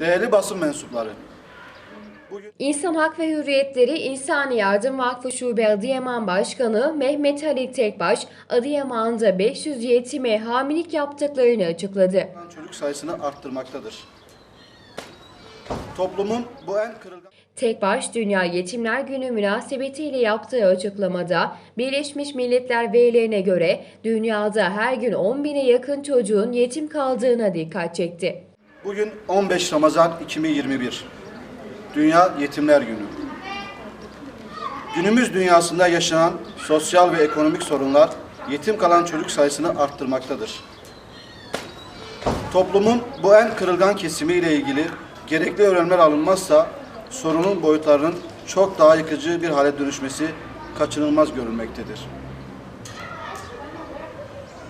değerli basın mensupları. Bugün İnsan Hak ve Hürriyetleri İnsani Yardım Vakfı Şube Adıyaman Başkanı Mehmet Halil Tekbaş, Adıyaman'da 500 yetime hamilelik yaptıklarını açıkladı. çocuk sayısını arttırmaktadır. Toplumun bu en kırılgan Tekbaş, Dünya Yetimler Günü münasebetiyle yaptığı açıklamada Birleşmiş Milletler verilerine göre dünyada her gün 10 bine yakın çocuğun yetim kaldığına dikkat çekti. Bugün 15 Ramazan 2021. Dünya Yetimler Günü. Günümüz dünyasında yaşanan sosyal ve ekonomik sorunlar yetim kalan çocuk sayısını arttırmaktadır. Toplumun bu en kırılgan kesimi ile ilgili gerekli önlemler alınmazsa sorunun boyutlarının çok daha yıkıcı bir hale dönüşmesi kaçınılmaz görülmektedir.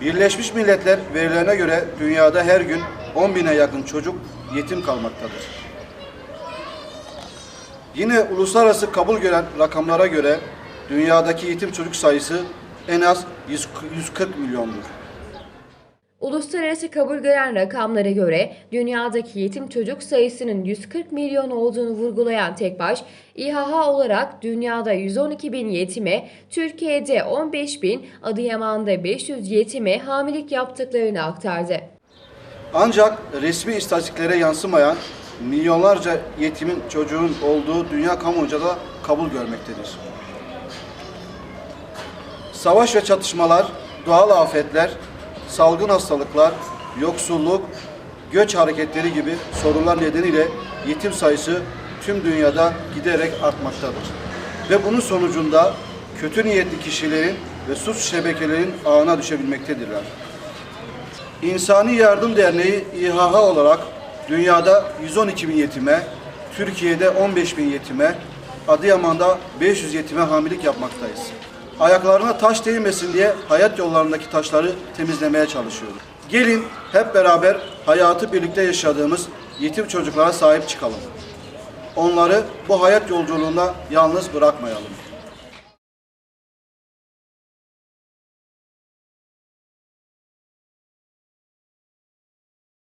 Birleşmiş Milletler verilerine göre dünyada her gün 10 bine yakın çocuk yetim kalmaktadır. Yine uluslararası kabul gören rakamlara göre dünyadaki yetim çocuk sayısı en az 100 140 milyondur. Uluslararası kabul gören rakamlara göre dünyadaki yetim çocuk sayısının 140 milyon olduğunu vurgulayan Tekbaş, İHH olarak dünyada 112 bin yetime, Türkiye'de 15 bin, Adıyaman'da 500 yetime hamilelik yaptıklarını aktardı. Ancak resmi istatistiklere yansımayan milyonlarca yetimin çocuğun olduğu dünya kamuoyunca da kabul görmektedir. Savaş ve çatışmalar, doğal afetler, salgın hastalıklar, yoksulluk, göç hareketleri gibi sorunlar nedeniyle yetim sayısı tüm dünyada giderek artmaktadır. Ve bunun sonucunda kötü niyetli kişilerin ve suç şebekelerin ağına düşebilmektedirler. İnsani Yardım Derneği İHH olarak dünyada 112 bin yetime, Türkiye'de 15 bin yetime, Adıyaman'da 500 yetime hamilelik yapmaktayız. Ayaklarına taş değmesin diye hayat yollarındaki taşları temizlemeye çalışıyoruz. Gelin hep beraber hayatı birlikte yaşadığımız yetim çocuklara sahip çıkalım. Onları bu hayat yolculuğunda yalnız bırakmayalım.